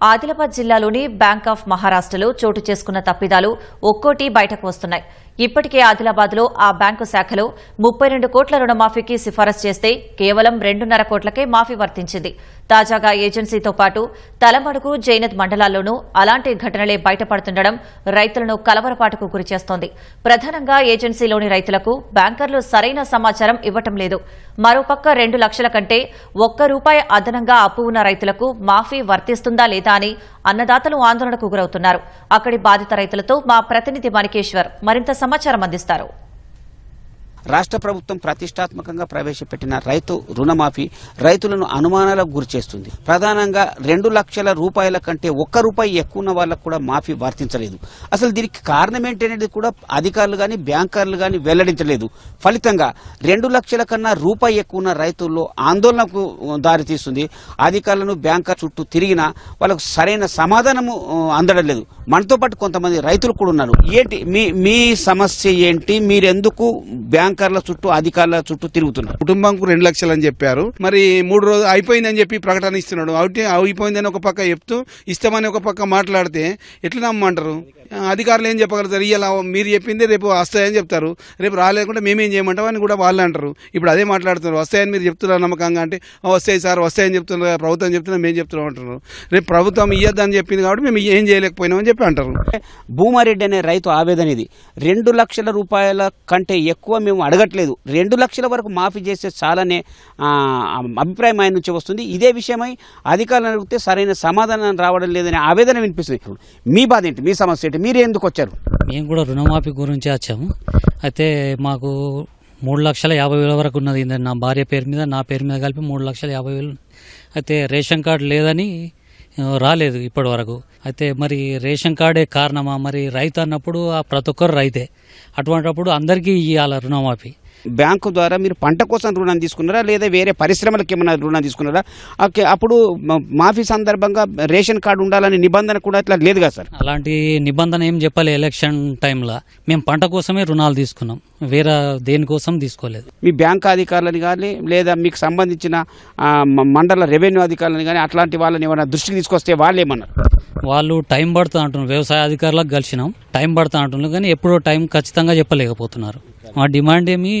ఆదిలాబాద్ జిల్లాలోని bank of మహారాష్ట్రలో చోటు చేసుకున్న తప్పిదాలు ఒక్కోటి బయటకు వస్తున్నాయి. ఇప్పటికే ఆదిలాబాద్లో ఆ బ్యాంకు శాఖలో ముప్పై రెండు కోట్ల రుణమాఫీకి సిఫారసు చేస్తే కేవలం రెండున్నర కోట్లకే మాఫీ వర్తించింది. తాజాగా ఏజెన్సీతో పాటు తలమడుగు జైనత్ మండలాల్లోనూ అలాంటి ఘటనలే బయటపడుతుండడం రైతులను కలవరపాటుకు గురిచేస్తోంది ప్రధానంగా ఏజెన్సీలోని రైతులకు బ్యాంకర్లు సరైన సమాచారం ఇవ్వటం లేదు. మరోపక్క రెండు లక్షల కంటే ఒక్క రూపాయి అదనంగా అప్పు ఉన్న రైతులకు మాఫీ వర్తిస్తుందా లేదా అని అన్నదాతలు ఆందోళనకు గురవుతున్నారు. అక్కడి బాధిత రైతులతో మా ప్రతినిధి మణికేశ్వర్ మరింత సమాచారం అందిస్తారు. రాష్ట్ర ప్రభుత్వం ప్రతిష్టాత్మకంగా ప్రవేశపెట్టిన రైతు రుణమాఫీ రైతులను అనుమానాలకు గురిచేస్తుంది. ప్రధానంగా రెండు లక్షల రూపాయల కంటే ఒక్క రూపాయి ఎక్కువ ఉన్న వాళ్ళకు కూడా మాఫీ వర్తించలేదు. అసలు దీనికి కారణం ఏంటనేది కూడా అధికారులు కానీ బ్యాంకర్లు కానీ వెల్లడించలేదు. ఫలితంగా రెండు లక్షల కన్నా రూపాయి ఎక్కువ ఉన్న రైతుల్లో ఆందోళనకు దారితీస్తుంది. అధికారులను బ్యాంకర్ చుట్టూ తిరిగినా వాళ్ళకు సరైన సమాధానము అందడం లేదు మనతో పాటు కొంతమంది రైతులు కూడా ఉన్నారు. ఏంటి మీ మీ సమస్య ఏంటి? మీరెందుకు బ్యాంక్ బ్యాంకర్ల చుట్టూ అధికారుల చుట్టూ తిరుగుతున్నారు కుటుంబంకు రెండు లక్షలు అని చెప్పారు. మరి మూడు రోజులు అయిపోయిందని చెప్పి ప్రకటన ఇస్తున్నాడు. అయిపోయిందని ఒక పక్క చెప్తూ ఇస్తామని ఒక పక్క మాట్లాడితే ఎట్లా నమ్మంటారు? అధికారులు ఏం చెప్పగలుగుతారు? ఇలా మీరు చెప్పింది రేపు వస్తాయని చెప్తారు. రేపు రాలేకుండా మేమేం చేయమంటాం అని కూడా వాళ్ళు అంటారు. ఇప్పుడు అదే మాట్లాడుతున్నారు. వస్తాయని మీరు చెప్తున్నారు నమ్మకంగా అంటే "ఆ, వస్తాయి సార్ వస్తాయని చెప్తున్నారు ప్రభుత్వం చెప్తున్నా మేము చెప్తున్నాం అంటున్నారు. రేపు ప్రభుత్వం ఇయ్యద్దని చెప్పింది కాబట్టి మేము ఏం చేయలేకపోయినామని చెప్పి అంటారు. భూమారెడ్డి అనే రైతు ఆవేదన ఇది. రెండు లక్షల రూపాయల కంటే ఎక్కువ మేము అడగట్లేదు. రెండు లక్షల వరకు మాఫీ చేస్తే చాలనే అభిప్రాయం ఆయన నుంచి వస్తుంది. ఇదే విషయమై అధికారులను అడిగితే సరైన సమాధానం రావడం లేదనే ఆవేదన వినిపిస్తుంది. మీ బాధ ఏంటి? మీ సమస్య ఏంటి? మీరు ఎందుకు వచ్చారు? మేము కూడా రుణమాఫీ గురించి వచ్చాము. అయితే మాకు మూడు లక్షల యాభై వేల వరకు ఉన్నది. నా భార్య పేరు మీద నా పేరు మీద కలిపి మూడు లక్షల యాభై వేలు. అయితే రేషన్ కార్డు లేదని రాలేదు ఇప్పటి వరకు అయితే మరి రేషన్ కార్డే కారణమా? మరి రైతు అన్నప్పుడు ఆ ప్రతి ఒక్కరు రైతే. అటువంటిప్పుడు అందరికీ ఇవ్వాలి రుణమాఫీ. బ్యాంకు ద్వారా మీరు పంట కోసం రుణం తీసుకున్నారా? లేదా వేరే పరిశ్రమలకు ఏమైనా రుణం తీసుకున్నారా? ఓకే అప్పుడు మాఫీ సందర్భంగా రేషన్ కార్డు ఉండాలనే నిబంధన కూడా ఇట్లా లేదు కదా సార్? అలాంటి నిబంధన ఏం చెప్పాలి ఎలక్షన్ టైంలో? మేము పంట కోసమే రుణాలు తీసుకున్నాం. వేరే దేనికోసం తీసుకోలేదు. మీ బ్యాంక్ అధికారులని కానీ లేదా మీకు సంబంధించిన మండల రెవెన్యూ అధికారులని కానీ అట్లాంటి వాళ్ళని ఏమైనా దృష్టికి తీసుకొస్తే వాళ్ళు ఏమన్నారు? వాళ్ళు టైం పడుతుంది అంటున్నారు. వ్యవసాయ అధికారులకు కలిసినాం. టైం పడుతుంది అంటున్నారు. కానీ ఎప్పుడో టైం ఖచ్చితంగా చెప్పలేకపోతున్నారు. మా డిమాండ్ ఏమి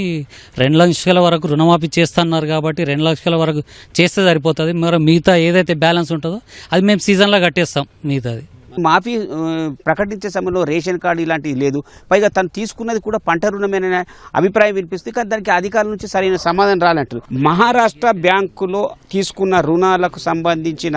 రెండు లక్షల వరకు రుణమాఫీ చేస్తున్నారు కాబట్టి రెండు లక్షల వరకు చేస్తే సరిపోతుంది. మరి మిగతా ఏదైతే బ్యాలెన్స్ ఉంటుందో అది మేము సీజన్లో కట్టేస్తాం మిగతాది. మాఫీ ప్రకటించే సమయంలో రేషన్ కార్డు ఇలాంటివి లేదు. పైగా తను తీసుకున్నది కూడా పంట రుణమేననే అభిప్రాయం వినిపిస్తుంది. కానీ దానికి అధికారుల నుంచి సరైన సమాధానం రాలంటారు మహారాష్ట్ర బ్యాంకులో తీసుకున్న రుణాలకు సంబంధించిన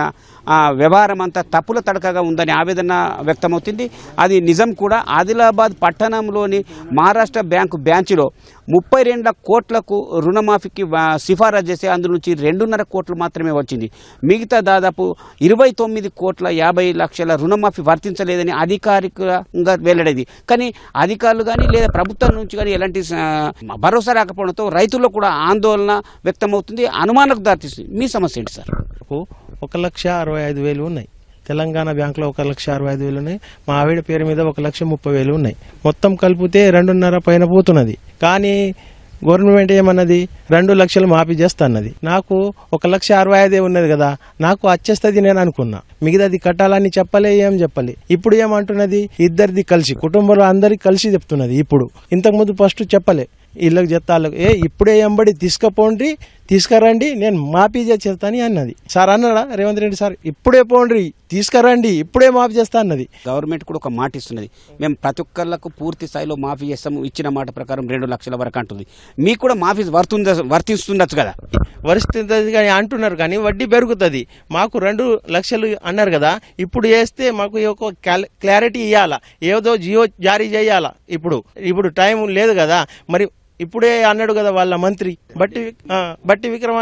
వ్యవహారం అంతా తప్పుల తడకగా ఉందని ఆవేదన వ్యక్తమవుతుంది. అది నిజం కూడా. ఆదిలాబాద్ పట్టణంలోని మహారాష్ట్ర బ్యాంకు బ్యాంచ్లో ముప్పై రెండు కోట్లకు రుణమాఫీకి సిఫారసు చేసి అందులో నుంచి రెండున్నర కోట్లు మాత్రమే వచ్చింది. మిగతా దాదాపు ఇరవై తొమ్మిది కోట్ల యాభై లక్షల రుణమాఫీ వర్తించలేదని అధికారికంగా వెల్లడైంది. కానీ అధికారులు కానీ లేదా ప్రభుత్వం నుంచి కానీ ఎలాంటి భరోసా రాకపోవడంతో రైతుల్లో కూడా ఆందోళన వ్యక్తమవుతుంది అనుమానకు దారితీస్తుంది మీ సమస్య ఏంటి సార్? ఒక లక్ష అరవై ఐదు వేలు ఉన్నాయి. తెలంగాణ బ్యాంకులో ఒక లక్ష అరవై ఐదు వేలు ఉన్నాయి మా ఆవిడ పేరు మీద ఒక లక్ష ముప్పై వేలు ఉన్నాయి. మొత్తం కలిపితే రెండున్నర పైన పోతున్నది. కానీ గవర్నమెంట్ ఏమన్నది? రెండు లక్షలు మాఫీ చేస్తా అన్నది నాకు ఒక లక్ష అరవై ఐదే ఉన్నది కదా నాకు వచ్చేస్తుంది నేను అనుకున్నా. మిగతాది కట్టాలని చెప్పలే ఏం చెప్పలే. ఇప్పుడు ఏమంటున్నది? ఇద్దరిది కలిసి కుటుంబంలో అందరికి కలిసి చెప్తున్నది ఇప్పుడు. ఇంతకుముందు ఫస్ట్ చెప్పలే. వీళ్ళకి చెత్తాళ్ళకి. ఏ ఇప్పుడే ఎంబడి తీసుకుపోండి తీసుకురండి నేను మాఫీ చేస్తాను అన్నది. సార్ అన్నాడా రేవంత్ రెడ్డి సార్ ఇప్పుడే పోండి తీసుకురండి ఇప్పుడే మాఫీ చేస్తా అన్నది. గవర్నమెంట్ కూడా ఒక మాట ఇస్తున్నది. మేము ప్రతి ఒక్కళ్ళకు పూర్తి స్థాయిలో మాఫీ చేస్తాము ఇచ్చిన మాట ప్రకారం రెండు లక్షల వరకు అంటుంది. మీకు కూడా మాఫీ వర్తుంద వర్తిస్తుండొచ్చు కదా? వరిస్తుంది కానీ అంటున్నారు కానీ వడ్డీ పెరుగుతుంది. మాకు రెండు లక్షలు అన్నారు కదా ఇప్పుడు వేస్తే మాకు ఒక క్లారి- క్లారిటీ ఇవ్వాలా ఏదో జియో జారీ చేయాలా? ఇప్పుడు ఇప్పుడు టైం లేదు కదా మరి ఇప్పుడే అన్నాడు కదా వాళ్ళ మంత్రి. బట్టి బట్టి విక్రమ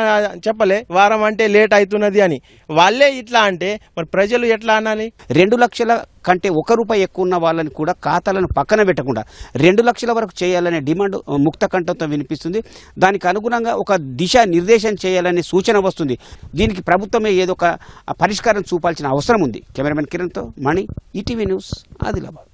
చెప్పలే వారం అంటే లేట్ అవుతున్నది అని. వాళ్ళే ఇట్లా అంటే మరి ప్రజలు ఎట్లా అనాలి? రెండు లక్షల కంటే ఒక రూపాయి ఎక్కువ ఉన్న వాళ్ళని కూడా ఖాతాలను పక్కన పెట్టకుండా రెండు లక్షల వరకు చేయాలనే డిమాండ్ ముక్త కంఠంతో వినిపిస్తుంది. దానికి అనుగుణంగా ఒక దిశ నిర్దేశం చేయాలనే సూచన వస్తుంది. దీనికి ప్రభుత్వమే ఏదో ఒక పరిష్కారం చూపాల్సిన అవసరం ఉంది. కెమెరామెన్ కిరణ్తో మణి ఈటీవీ న్యూస్ ఆదిలాబాద్.